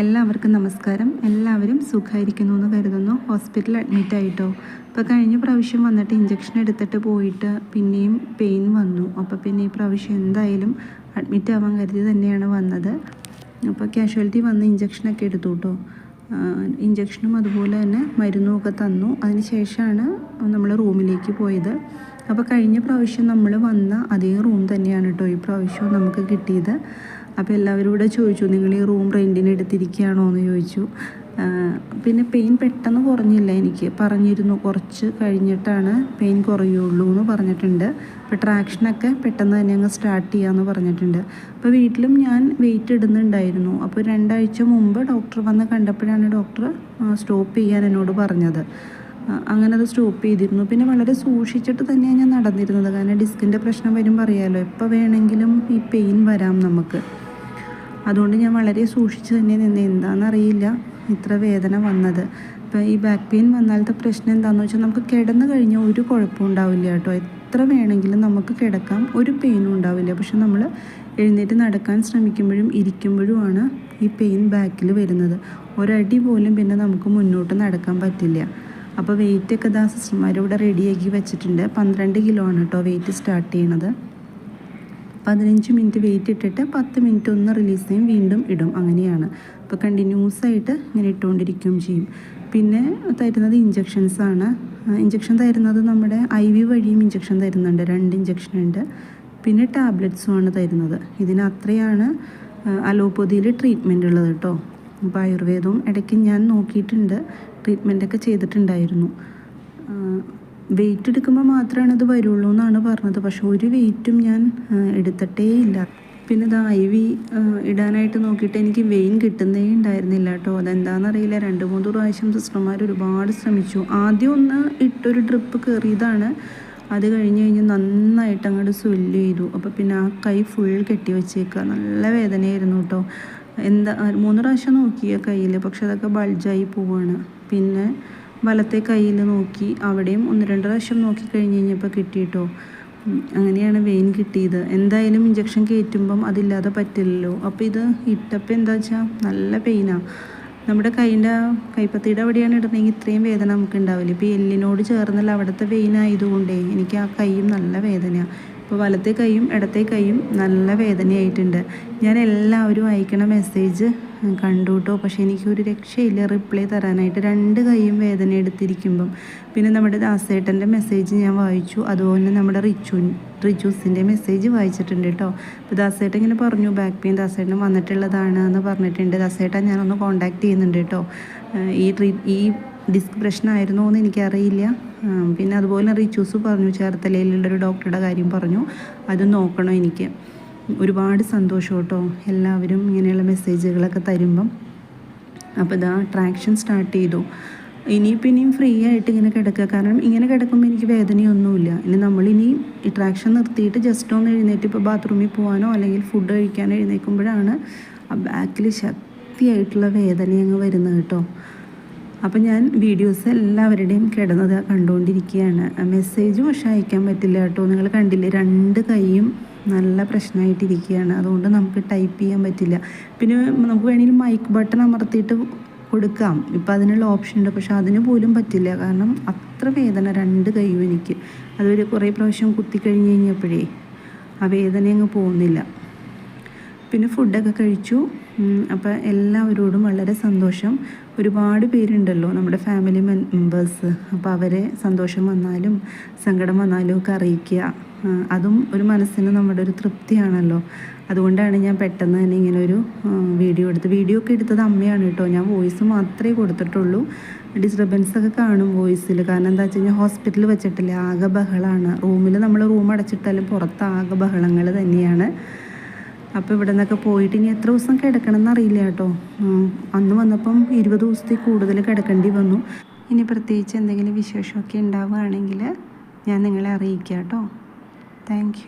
എല്ലാവർക്കും നമസ്കാരം. എല്ലാവരും സുഖമായിരിക്കുന്നു എന്ന് കരുതുന്നു. ഹോസ്പിറ്റലിൽ അഡ്മിറ്റായിട്ടോ ഇപ്പോൾ കഴിഞ്ഞ പ്രാവശ്യം വന്നിട്ട് ഇഞ്ചക്ഷൻ എടുത്തിട്ട് പോയിട്ട് പിന്നെയും പെയിൻ വന്നു. അപ്പോൾ പിന്നെ ഈ പ്രാവശ്യം എന്തായാലും അഡ്മിറ്റ് ആവാൻ കരുതി തന്നെയാണ് വന്നത്. അപ്പോൾ കാഷ്വാലിറ്റി വന്ന് ഇഞ്ചക്ഷനൊക്കെ എടുത്തു കേട്ടോ ഇഞ്ചക്ഷനും അതുപോലെ തന്നെ മരുന്നുമൊക്കെ തന്നു. അതിന് ശേഷമാണ് നമ്മൾ റൂമിലേക്ക് പോയത്. അപ്പോൾ കഴിഞ്ഞ പ്രാവശ്യം നമ്മൾ വന്ന അതേ റൂം തന്നെയാണ് കേട്ടോ ഈ പ്രാവശ്യവും നമുക്ക് കിട്ടിയത്. അപ്പോൾ എല്ലാവരും കൂടെ ചോദിച്ചു നിങ്ങൾ ഈ റൂം റെന്റിന് എടുത്തിരിക്കുകയാണോ? എന്ന് ചോദിച്ചു. പിന്നെ പെയിൻ പെട്ടെന്ന് കുറഞ്ഞില്ല എനിക്ക്. പറഞ്ഞിരുന്നു കുറച്ച് കഴിഞ്ഞിട്ടാണ് പെയിൻ കുറയുള്ളൂ എന്ന് പറഞ്ഞിട്ടുണ്ട്. അപ്പോൾ ട്രാക്ഷനൊക്കെ പെട്ടെന്ന് തന്നെ അങ്ങ് സ്റ്റാർട്ട് ചെയ്യാമെന്ന് പറഞ്ഞിട്ടുണ്ട്. അപ്പോൾ വീട്ടിലും ഞാൻ വെയിറ്റ് ഇടുന്നുണ്ടായിരുന്നു. അപ്പോൾ രണ്ടാഴ്ച മുമ്പ് ഡോക്ടർ വന്ന് കണ്ടപ്പോഴാണ് ഡോക്ടർ സ്റ്റോപ്പ് ചെയ്യാൻ എന്നോട് പറഞ്ഞത്. അങ്ങനെ അത് സ്റ്റോപ്പ് ചെയ്തിരുന്നു. പിന്നെ വളരെ സൂക്ഷിച്ചിട്ട് തന്നെയാണ് ഞാൻ നടന്നിരുന്നത്. കാരണം ഡിസ്കിന്റെ പ്രശ്നം വരുമ്പോൾ അറിയാമല്ലോ എപ്പോൾ വേണമെങ്കിലും ഈ പെയിൻ വരാം നമുക്ക്. അതുകൊണ്ട് ഞാൻ വളരെ സൂക്ഷിച്ച് തന്നെ നിന്ന്. എന്താണെന്നറിയില്ല. ഇത്ര വേദന വന്നത്. ഇപ്പോൾ ഈ ബാക്ക് പെയിൻ വന്നാലത്തെ പ്രശ്നം എന്താണെന്ന് വെച്ചാൽ നമുക്ക് കിടന്നു കഴിഞ്ഞാൽ ഒരു കുഴപ്പവും ഉണ്ടാവില്ല കേട്ടോ. എത്ര വേണമെങ്കിലും നമുക്ക് കിടക്കാം. ഒരു പെയിനും ഉണ്ടാവില്ല. പക്ഷെ നമ്മൾ എഴുന്നേറ്റ് നടക്കാൻ ശ്രമിക്കുമ്പോഴും ഇരിക്കുമ്പോഴുമാണ് ഈ പെയിൻ ബാക്കിൽ വരുന്നത്. ഒരടി പോലും പിന്നെ നമുക്ക് മുന്നോട്ട് നടക്കാൻ പറ്റില്ല. അപ്പോൾ വെയിറ്റൊക്കെ ദാ സിസ്റ്റർമാർ ഇവിടെ റെഡിയാക്കി വെച്ചിട്ടുണ്ട്. പന്ത്രണ്ട് കിലോ ആണ് കേട്ടോ വെയിറ്റ് സ്റ്റാർട്ട് ചെയ്യണത്. പതിനഞ്ച് മിനിറ്റ് വെയിറ്റ് ഇട്ടിട്ട് പത്ത് മിനിറ്റ് ഒന്ന് റിലീസ് ചെയ്യും വീണ്ടും ഇടും. അങ്ങനെയാണ്. അപ്പോൾ കണ്ടിന്യൂസ് ആയിട്ട് ഇങ്ങനെ ഇട്ടുകൊണ്ടിരിക്കുകയും ചെയ്യും. പിന്നെ തരുന്നത് ഇഞ്ചക്ഷൻസാണ് ഇഞ്ചക്ഷൻ തരുന്നത് നമ്മുടെ ഐ വി വഴിയും ഇഞ്ചക്ഷൻ തരുന്നുണ്ട്. രണ്ട് ഇഞ്ചക്ഷൻ ഉണ്ട്. പിന്നെ ടാബ്ലറ്റ്സും ആണ് തരുന്നത്. ഇതിന് അത്രയാണ് അലോപ്പതിയിൽ ട്രീറ്റ്മെന്റ് ഉള്ളത് കേട്ടോ അപ്പോൾ ആയുർവേദവും ഇടയ്ക്ക് ഞാൻ നോക്കിയിട്ടുണ്ട്. ട്രീറ്റ്മെന്റൊക്കെ ചെയ്തിട്ടുണ്ടായിരുന്നു. വെയിറ്റ് എടുക്കുമ്പോൾ മാത്രമാണ് അത് വരുള്ളൂ എന്നാണ് പറഞ്ഞത്. പക്ഷെ ഒരു വെയിറ്റും ഞാൻ എടുത്തിട്ടേ ഇല്ല. പിന്നെ ഇത് ഐ വി ഇടാനായിട്ട് നോക്കിയിട്ട് എനിക്ക് വെയിൻ കിട്ടുന്നേ ഉണ്ടായിരുന്നില്ല കേട്ടോ. അതെന്താണെന്നറിയില്ല രണ്ട് മൂന്ന് പ്രാവശ്യം സിസ്റ്റർമാർ ഒരുപാട് ശ്രമിച്ചു. ആദ്യം ഒന്ന് ഇട്ടൊരു ട്രിപ്പ് കയറിയതാണ് അത് കഴിഞ്ഞ് കഴിഞ്ഞ് നന്നായിട്ട് അങ്ങോട്ട് സ്വെല്ല് ചെയ്തു. അപ്പോൾ പിന്നെ ആ കൈ ഫുൾ കെട്ടി വെച്ചേക്കുക നല്ല വേദനയായിരുന്നു കേട്ടോ. എന്താ മൂന്ന് പ്രാവശ്യം നോക്കിയ കയ്യിൽ പക്ഷെ അതൊക്കെ ബൾജായി പോവാണ്. പിന്നെ വലത്തെ കയ്യിൽ നോക്കി അവിടെയും ഒന്ന് രണ്ട് പ്രാവശ്യം നോക്കി കഴിഞ്ഞ് കഴിഞ്ഞപ്പോൾ കിട്ടിയിട്ടോ. അങ്ങനെയാണ് വെയിൻ കിട്ടിയത്. എന്തായാലും ഇഞ്ചക്ഷൻ കയറ്റുമ്പം അതില്ലാതെ പറ്റില്ലല്ലോ. അപ്പോൾ ഇത് ഇട്ടപ്പോൾ എന്താ വെച്ചാൽ നല്ല പെയിനാണ് നമ്മുടെ കൈന്റെ കൈപ്പത്തിയുടെ അവിടെയാണ് ഇടുന്നതെങ്കിൽ ഇത്രയും വേദന നമുക്ക് ഉണ്ടാവില്ല ഇപ്പോൾ എല്ലിനോട് ചേർന്നല്ല അവിടുത്തെ വെയിൻ ആയതുകൊണ്ടേ എനിക്ക് ആ കൈയും നല്ല വേദനയാണ് ഇപ്പോൾ വലത്തെ കൈയും ഇടത്തെ കൈയും നല്ല വേദനയായിട്ടുണ്ട്. ഞാൻ എല്ലാവരും അയക്കണ മെസ്സേജ് കണ്ടു കേട്ടോ പക്ഷേ എനിക്കൊരു രക്ഷയില്ല റിപ്ലൈ തരാനായിട്ട്. രണ്ട് കൈയും വേദന എടുത്തിരിക്കുമ്പം. പിന്നെ നമ്മുടെ ദാസേട്ടന്റെ മെസ്സേജ് ഞാൻ വായിച്ചു. അതുപോലെ നമ്മുടെ റിച്ചു റിച്ചൂസിന്റെ മെസ്സേജ് വായിച്ചിട്ടുണ്ട് കേട്ടോ അപ്പോൾ ദാസേട്ടൻ ഇങ്ങനെ പറഞ്ഞു ബാക്ക് പെയിൻ ദാസേട്ടൻ വന്നിട്ടുള്ളതാണ് എന്ന് പറഞ്ഞിട്ടുണ്ട്. ദാസേട്ടൻ ഞാനൊന്ന് കോൺടാക്റ്റ് ചെയ്യുന്നുണ്ട് കേട്ടോ ഈ ട്രീ ഈ ഡിസ്ക് പ്രശ്നമായിരുന്നോ എന്ന് എനിക്കറിയില്ല. പിന്നെ അതുപോലെ റിച്ചൂസ് പറഞ്ഞു ചേർത്തലയിലുള്ളൊരു ഡോക്ടറുടെ കാര്യം പറഞ്ഞു. അത് നോക്കണം എനിക്ക്. ഒരുപാട് സന്തോഷം കേട്ടോ. എല്ലാവരും ഇങ്ങനെയുള്ള മെസ്സേജുകളൊക്കെ തരുമ്പം. അപ്പോൾ ഇതാ ട്രാക്ഷൻ സ്റ്റാർട്ട് ചെയ്തു. ഇനി പിന്നെയും ഫ്രീ ആയിട്ട് ഇങ്ങനെ കിടക്കുക. കാരണം ഇങ്ങനെ കിടക്കുമ്പോൾ എനിക്ക് വേദനയൊന്നുമില്ല. ഇനി നമ്മളിനി ട്രാക്ഷൻ നിർത്തിയിട്ട് ജസ്റ്റ് ഒന്ന് എഴുന്നേറ്റ് ഇപ്പോൾ ബാത്റൂമിൽ പോകാനോ അല്ലെങ്കിൽ ഫുഡ് കഴിക്കാനോ എഴുന്നേൽക്കുമ്പോഴാണ് ആ ബാക്കിൽ ശക്തിയായിട്ടുള്ള വേദന അങ്ങ് വരുന്നത് കേട്ടോ. അപ്പോൾ ഞാൻ വീഡിയോസ് എല്ലാവരുടെയും കിടന്നത് കണ്ടുകൊണ്ടിരിക്കുകയാണ് മെസ്സേജ് പക്ഷേ അയക്കാൻ പറ്റില്ല കേട്ടോ. നിങ്ങൾ കണ്ടില്ലേ? രണ്ട് കൈയും നല്ല പ്രശ്നമായിട്ടിരിക്കുകയാണ് അതുകൊണ്ട് നമുക്ക് ടൈപ്പ് ചെയ്യാൻ പറ്റില്ല. പിന്നെ നമുക്ക് വേണമെങ്കിൽ മൈക്ക് ബട്ടൺ അമർത്തിയിട്ട് കൊടുക്കാം. ഇപ്പം അതിനുള്ള ഓപ്ഷൻ ഉണ്ട്. പക്ഷെ അതിന് പോലും പറ്റില്ല. കാരണം അത്ര വേദന രണ്ട് കൈയും എനിക്ക്. അതൊരു കുറേ പ്രാവശ്യം കുത്തിക്കഴിഞ്ഞ് കഴിഞ്ഞപ്പോഴേ ആ വേദന അങ്ങ് പോകുന്നില്ല. പിന്നെ ഫുഡൊക്കെ കഴിച്ചു. അപ്പോൾ എല്ലാവരോടും വളരെ സന്തോഷം. ഒരുപാട് പേരുണ്ടല്ലോ നമ്മുടെ ഫാമിലി മെമ്പേഴ്സ് അപ്പോൾ അവരെ സന്തോഷം വന്നാലും സങ്കടം വന്നാലും ഒക്കെ അറിയിക്കുക. അതും ഒരു മനസ്സിന് നമ്മുടെ ഒരു തൃപ്തിയാണല്ലോ. അതുകൊണ്ടാണ് ഞാൻ പെട്ടെന്ന് തന്നെ ഇങ്ങനെ ഒരു വീഡിയോ എടുത്ത് വീഡിയോ ഒക്കെ എടുത്തത് അമ്മയാണ് കേട്ടോ. ഞാൻ വോയിസ് മാത്രമേ കൊടുത്തിട്ടുള്ളൂ. ഡിസ്റ്റർബൻസ് ഒക്കെ കാണും വോയിസിൽ കാരണം എന്താ വെച്ച് കഴിഞ്ഞാൽ ഹോസ്പിറ്റലിൽ വെച്ചിട്ടില്ല ആകെ ബഹളമാണ് റൂമിൽ നമ്മൾ റൂം അടച്ചിട്ടാലും പുറത്ത് ആകെ ബഹളങ്ങൾ തന്നെയാണ്. അപ്പോൾ ഇവിടെ നിന്നൊക്കെ പോയിട്ട് ഇനി എത്ര ദിവസം കിടക്കണം എന്നറിയില്ല കേട്ടോ അന്ന് വന്നപ്പം ഇരുപത് ദിവസത്തിൽ കൂടുതൽ കിടക്കേണ്ടി വന്നു. ഇനി പ്രത്യേകിച്ച് എന്തെങ്കിലും വിശേഷമൊക്കെ ഉണ്ടാവുകയാണെങ്കിൽ ഞാൻ നിങ്ങളെ അറിയിക്കാം കേട്ടോ. താങ്ക്